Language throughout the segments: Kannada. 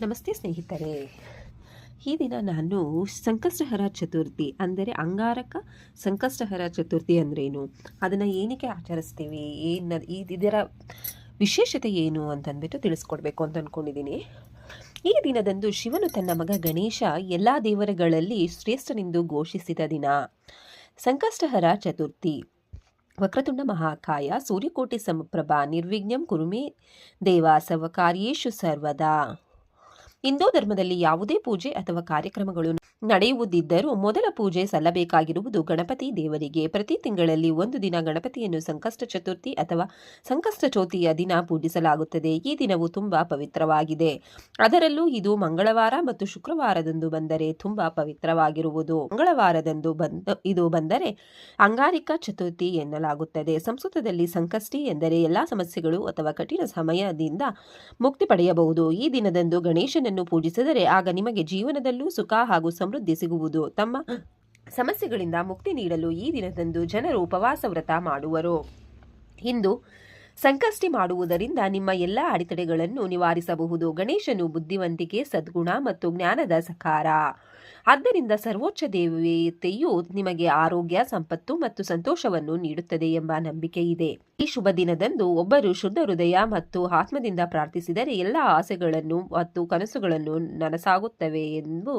ನಮಸ್ತೆ ಸ್ನೇಹಿತರೆ. ಈ ದಿನ ನಾನು ಸಂಕಷ್ಟಹರ ಚತುರ್ಥಿ ಅಂದರೆ ಅಂಗಾರಕ ಸಂಕಷ್ಟಹರ ಚತುರ್ಥಿ ಅಂದ್ರೇನು? ಅದನ್ನು ಏನಕ್ಕೆ ಆಚರಿಸ್ತೀವಿ? ಏನು ಇದರ ವಿಶೇಷತೆ ಏನು ಅಂತಂದ್ಬಿಟ್ಟು ತಿಳಿಸ್ಕೊಡ್ಬೇಕು ಅಂತ ಅಂದ್ಕೊಂಡಿದ್ದೀನಿ ಈ ದಿನದಂದು ಶಿವನು ತನ್ನ ಮಗ ಗಣೇಶ ಎಲ್ಲ ದೇವರುಗಳಲ್ಲಿ ಶ್ರೇಷ್ಠನೆಂದು ಘೋಷಿಸಿದ ದಿನ. ಸಂಕಷ್ಟಹರ ಚತುರ್ಥಿ. ವಕ್ರತುಂಡ ಮಹಾಕಾಯ ಸೂರ್ಯಕೋಟಿ ಸಮಪ್ರಭಾ ನಿರ್ವಿಘ್ನಂ ಕುರುಮೆ ದೇವ ಕಾರ್ಯೇಷು ಸರ್ವದಾ. ಹಿಂದೂ ಧರ್ಮದಲ್ಲಿ ಯಾವುದೇ ಪೂಜೆ ಅಥವಾ ಕಾರ್ಯಕ್ರಮಗಳು ನಡೆಯುವುದಿದ್ದರೂ ಮೊದಲ ಪೂಜೆ ಸಲ್ಲಬೇಕಾಗಿರುವುದು ಗಣಪತಿ ದೇವರಿಗೆ. ಪ್ರತಿ ತಿಂಗಳಲ್ಲಿ ಒಂದು ದಿನ ಗಣಪತಿಯನ್ನು ಸಂಕಷ್ಟ ಚತುರ್ಥಿ ಅಥವಾ ಸಂಕಷ್ಟ ಚೌತಿಯ ದಿನ ಪೂಜಿಸಲಾಗುತ್ತದೆ. ಈ ದಿನವು ತುಂಬಾ ಪವಿತ್ರವಾಗಿದೆ. ಅದರಲ್ಲೂ ಇದು ಮಂಗಳವಾರ ಮತ್ತು ಶುಕ್ರವಾರದಂದು ಬಂದರೆ ತುಂಬಾ ಪವಿತ್ರವಾಗಿರುವುದು. ಮಂಗಳವಾರದಂದು ಬಂದ ಇದು ಬಂದರೆ ಅಂಗಾರಿಕ ಚತುರ್ಥಿ ಎನ್ನಲಾಗುತ್ತದೆ. ಸಂಸ್ಕೃತದಲ್ಲಿ ಸಂಕಷ್ಟಿ ಎಂದರೆ ಎಲ್ಲಾ ಸಮಸ್ಯೆಗಳು ಅಥವಾ ಕಠಿಣ ಸಮಯದಿಂದ ಮುಕ್ತಿ ಪಡೆಯಬಹುದು. ಈ ದಿನದಂದು ಗಣೇಶನನ್ನು ಪೂಜಿಸಿದರೆ ಆಗ ನಿಮಗೆ ಜೀವನದಲ್ಲೂ ಸುಖ ಹಾಗೂ ಸಮೃದ್ಧಿ ಸಿಗುವುದು. ತಮ್ಮ ಸಮಸ್ಯೆಗಳಿಂದ ಮುಕ್ತಿ ನೀಡಲು ಈ ದಿನದಂದು ಜನರು ಉಪವಾಸ ವ್ರತ ಮಾಡುವರು. ಇಂದು ಸಂಕಷ್ಟಿ ಮಾಡುವುದರಿಂದ ನಿಮ್ಮ ಎಲ್ಲ ಅಡೆತಡೆಗಳನ್ನು ನಿವಾರಿಸಬಹುದು. ಗಣೇಶನು ಬುದ್ಧಿವಂತಿಕೆ, ಸದ್ಗುಣ ಮತ್ತು ಜ್ಞಾನದ ಸಕಾರ. ಆದ್ದರಿಂದ ಸರ್ವೋಚ್ಚ ದೇವತೆಯು ನಿಮಗೆ ಆರೋಗ್ಯ, ಸಂಪತ್ತು ಮತ್ತು ಸಂತೋಷವನ್ನು ನೀಡುತ್ತದೆ ಎಂಬ ನಂಬಿಕೆ ಇದೆ. ಈ ಶುಭ ದಿನದಂದು ಒಬ್ಬರು ಶುದ್ಧ ಹೃದಯ ಮತ್ತು ಆತ್ಮದಿಂದ ಪ್ರಾರ್ಥಿಸಿದರೆ ಎಲ್ಲ ಆಸೆಗಳನ್ನು ಮತ್ತು ಕನಸುಗಳನ್ನು ನನಸಾಗುತ್ತವೆ ಎಂದು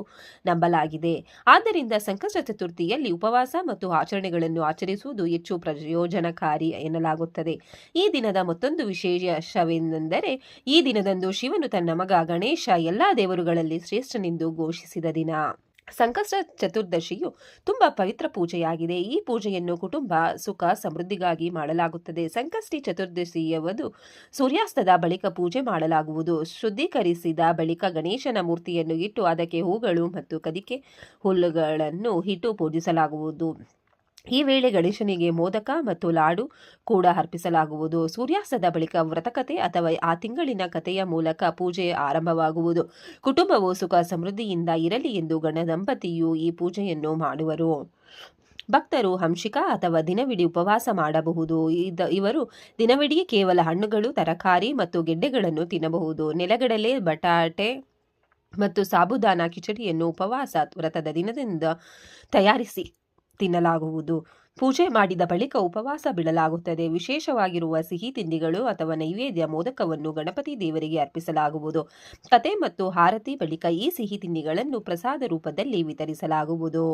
ನಂಬಲಾಗಿದೆ. ಆದ್ದರಿಂದ ಸಂಕಷ್ಟ ಚತುರ್ಥಿಯಲ್ಲಿ ಉಪವಾಸ ಮತ್ತು ಆಚರಣೆಗಳನ್ನು ಆಚರಿಸುವುದು ಹೆಚ್ಚು ಪ್ರಯೋಜನಕಾರಿ ಎನ್ನಲಾಗುತ್ತದೆ. ಈ ದಿನದ ಮತ್ತೊಂದು ವಿಶೇಷವೆಂದರೆ ಈ ದಿನದಂದು ಶಿವನು ತನ್ನ ಮಗ ಗಣೇಶ ಎಲ್ಲ ದೇವರುಗಳಲ್ಲಿ ಶ್ರೇಷ್ಠನೆಂದು ಘೋಷಿಸಿದ ದಿನ. ಸಂಕಷ್ಟ ಚತುರ್ದಶಿಯು ತುಂಬ ಪವಿತ್ರ ಪೂಜೆಯಾಗಿದೆ. ಈ ಪೂಜೆಯನ್ನು ಕುಟುಂಬ ಸುಖ ಸಮೃದ್ಧಿಗಾಗಿ ಮಾಡಲಾಗುತ್ತದೆ. ಸಂಕಷ್ಟಿ ಚತುರ್ದಶಿಯವದು ಸೂರ್ಯಾಸ್ತದ ಬಳಿಕ ಪೂಜೆ ಮಾಡಲಾಗುವುದು. ಶುದ್ಧೀಕರಿಸಿದ ಬಳಿಕ ಗಣೇಶನ ಮೂರ್ತಿಯನ್ನು ಇಟ್ಟು ಅದಕ್ಕೆ ಹೂಗಳು ಮತ್ತು ಕದಿಕೆ ಹುಲ್ಲುಗಳನ್ನು ಇಟ್ಟು ಪೂಜಿಸಲಾಗುವುದು. ಈ ವೇಳೆ ಗಣೇಶನಿಗೆ ಮೋದಕ ಮತ್ತು ಲಾಡು ಕೂಡ ಅರ್ಪಿಸಲಾಗುವುದು. ಸೂರ್ಯಾಸ್ತದ ಬಳಿಕ ವ್ರತಕತೆ ಅಥವಾ ಆ ತಿಂಗಳಿನ ಕಥೆಯ ಮೂಲಕ ಪೂಜೆ ಆರಂಭವಾಗುವುದು. ಕುಟುಂಬವು ಸುಖ ಸಮೃದ್ಧಿಯಿಂದ ಇರಲಿ ಎಂದು ಗಣದಂಪತಿಯು ಈ ಪೂಜೆಯನ್ನು ಮಾಡುವರು. ಭಕ್ತರು ಹಂಶಿಕ ಅಥವಾ ದಿನವಿಡೀ ಉಪವಾಸ ಮಾಡಬಹುದು. ಇದ, ಇವರು ದಿನವಿಡೀ ಕೇವಲ ಹಣ್ಣುಗಳು, ತರಕಾರಿ ಮತ್ತು ಗೆಡ್ಡೆಗಳನ್ನು ತಿನ್ನಬಹುದು. ನೆಲಗಡಲೆ, ಬಟಾಟೆ ಮತ್ತು ಸಾಬುದಾನ, ಕಿಚಡಿಯನ್ನು ಉಪವಾಸ ವ್ರತದ ದಿನದಿಂದ ತಯಾರಿಸಿ. ತಿನ್ನಲಾಗುವುದು. ಪೂಜೆ ಮಾಡಿದ ಬಳಿಕ ಉಪವಾಸ ಬಿಡಲಾಗುತ್ತದೆ. ವಿಶೇಷವಾಗಿರುವ ಸಿಹಿ ತಿಂಡಿಗಳು ಅಥವಾ ನೈವೇದ್ಯ ಮೋದಕವನ್ನು ಗಣಪತಿ ದೇವರಿಗೆ ಅರ್ಪಿಸಲಾಗುವುದು. ಕತೆ ಮತ್ತು ಹಾರತಿ ಬಳಿಕ ಈ ಸಿಹಿ ತಿಂಡಿಗಳನ್ನು ಪ್ರಸಾದ ರೂಪದಲ್ಲಿ ವಿತರಿಸಲಾಗುವುದು.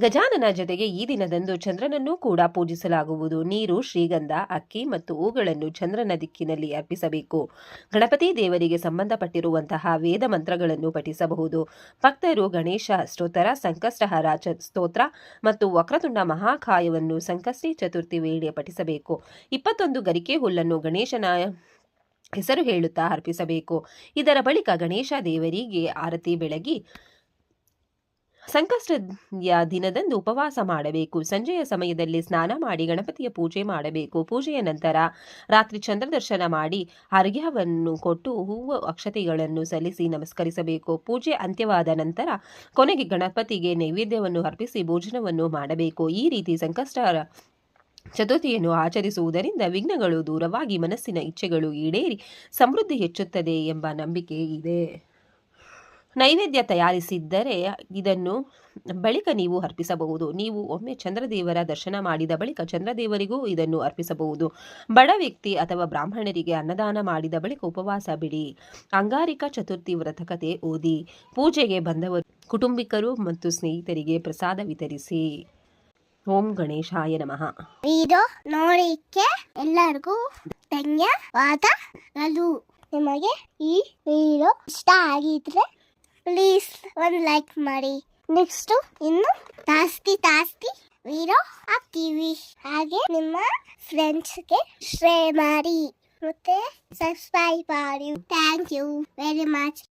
ಗಜಾನನ ಜೊತೆಗೆ ಈ ದಿನದಂದು ಚಂದ್ರನನ್ನು ಕೂಡ ಪೂಜಿಸಲಾಗುವುದು. ನೀರು, ಶ್ರೀಗಂಧ, ಅಕ್ಕಿ ಮತ್ತು ಹೂಗಳನ್ನು ಚಂದ್ರನ ದಿಕ್ಕಿನಲ್ಲಿ ಅರ್ಪಿಸಬೇಕು. ಗಣಪತಿ ದೇವರಿಗೆ ಸಂಬಂಧಪಟ್ಟಿರುವಂತಹ ವೇದ ಮಂತ್ರಗಳನ್ನು ಪಠಿಸಬಹುದು. ಭಕ್ತರು ಗಣೇಶ ಸ್ತೋತ್ರ, ಸಂಕಷ್ಟಹರ ಸ್ತೋತ್ರ ಮತ್ತು ವಕ್ರತುಂಡ ಮಹಾಕಾಯವನ್ನು ಸಂಕಷ್ಟಿ ಚತುರ್ಥಿ ವೇಳೆ ಪಠಿಸಬೇಕು. ಇಪ್ಪತ್ತೊಂದು ಗರಿಕೆ ಹುಲ್ಲನ್ನು ಗಣೇಶನ ಹೆಸರು ಹೇಳುತ್ತಾ ಅರ್ಪಿಸಬೇಕು. ಇದರ ಬಳಿಕ ಗಣೇಶ ದೇವರಿಗೆ ಆರತಿ ಬೆಳಗಿ ಸಂಕಷ್ಟಯ ದಿನದಂದು ಉಪವಾಸ ಮಾಡಬೇಕು. ಸಂಜೆಯ ಸಮಯದಲ್ಲಿ ಸ್ನಾನ ಮಾಡಿ ಗಣಪತಿಯ ಪೂಜೆ ಮಾಡಬೇಕು. ಪೂಜೆಯ ನಂತರ ರಾತ್ರಿ ಚಂದ್ರ ದರ್ಶನ ಮಾಡಿ ಅರ್ಘ್ಯವನ್ನು ಕೊಟ್ಟು ಹೂವು ಅಕ್ಷತೆಗಳನ್ನು ಸಲ್ಲಿಸಿ ನಮಸ್ಕರಿಸಬೇಕು. ಪೂಜೆ ಅಂತ್ಯವಾದ ನಂತರ ಕೊನೆಗೆ ಗಣಪತಿಗೆ ನೈವೇದ್ಯವನ್ನು ಅರ್ಪಿಸಿ ಭೋಜನವನ್ನು ಮಾಡಬೇಕು. ಈ ರೀತಿ ಸಂಕಷ್ಟ ಚತುರ್ಥಿಯನ್ನು ಆಚರಿಸುವುದರಿಂದ ವಿಘ್ನಗಳು ದೂರವಾಗಿ ಮನಸ್ಸಿನ ಇಚ್ಛೆಗಳು ಈಡೇರಿ ಸಮೃದ್ಧಿ ಹೆಚ್ಚುತ್ತದೆ ಎಂಬ ನಂಬಿಕೆ ಇದೆ. ನೈವೇದ್ಯ ತಯಾರಿಸಿದ್ದರೆ ಇದನ್ನು ಬಳಿಕ ನೀವು ಅರ್ಪಿಸಬಹುದು. ನೀವು ಒಮ್ಮೆ ಚಂದ್ರದೇವರ ದರ್ಶನ ಮಾಡಿದ ಬಳಿಕ ಚಂದ್ರದೇವರಿಗೂ ಇದನ್ನು ಅರ್ಪಿಸಬಹುದು. ಬಡ ವ್ಯಕ್ತಿ ಅಥವಾ ಬ್ರಾಹ್ಮಣರಿಗೆ ಅನ್ನದಾನ ಮಾಡಿದ ಬಳಿಕ ಉಪವಾಸ ಬಿಡಿ. ಅಂಗಾರಿಕ ಚತುರ್ಥಿ ವ್ರತಕತೆ ಓದಿ. ಪೂಜೆಗೆ ಬಂದವರು, ಕುಟುಂಬಿಕರು ಮತ್ತು ಸ್ನೇಹಿತರಿಗೆ ಪ್ರಸಾದ ವಿತರಿಸಿ. ಓಂ ಗಣೇಶಾಯ ನಮಃ. ವಿಡಿಯೋ ನೋಡಿಕ್ಕೆ ಎಲ್ಲರಿಗೂ ಧನ್ಯವಾದಗಳು. ನಿಮಗೆ ಈ ವಿಡಿಯೋ ಇಷ್ಟ ಆಗಿದ್ರೆ ಪ್ಲೀಸ್ ಒಂದು ಲೈಕ್ ಮಾಡಿ. ನೆಕ್ಸ್ಟ್ ಇನ್ನು ಜಾಸ್ತಿ ಜಾಸ್ತಿ ವೀರೋ ಹಾಕ್ತೀವಿ ಹಾಗೆ ನಿಮ್ಮ ಫ್ರೆಂಡ್ಸ್ಗೆ ಶೇರ್ ಮಾಡಿ. ಮತ್ತೆ ಸಬ್ಸ್ಕ್ರೈಬ್ ಮಾಡಿ. Thank you very much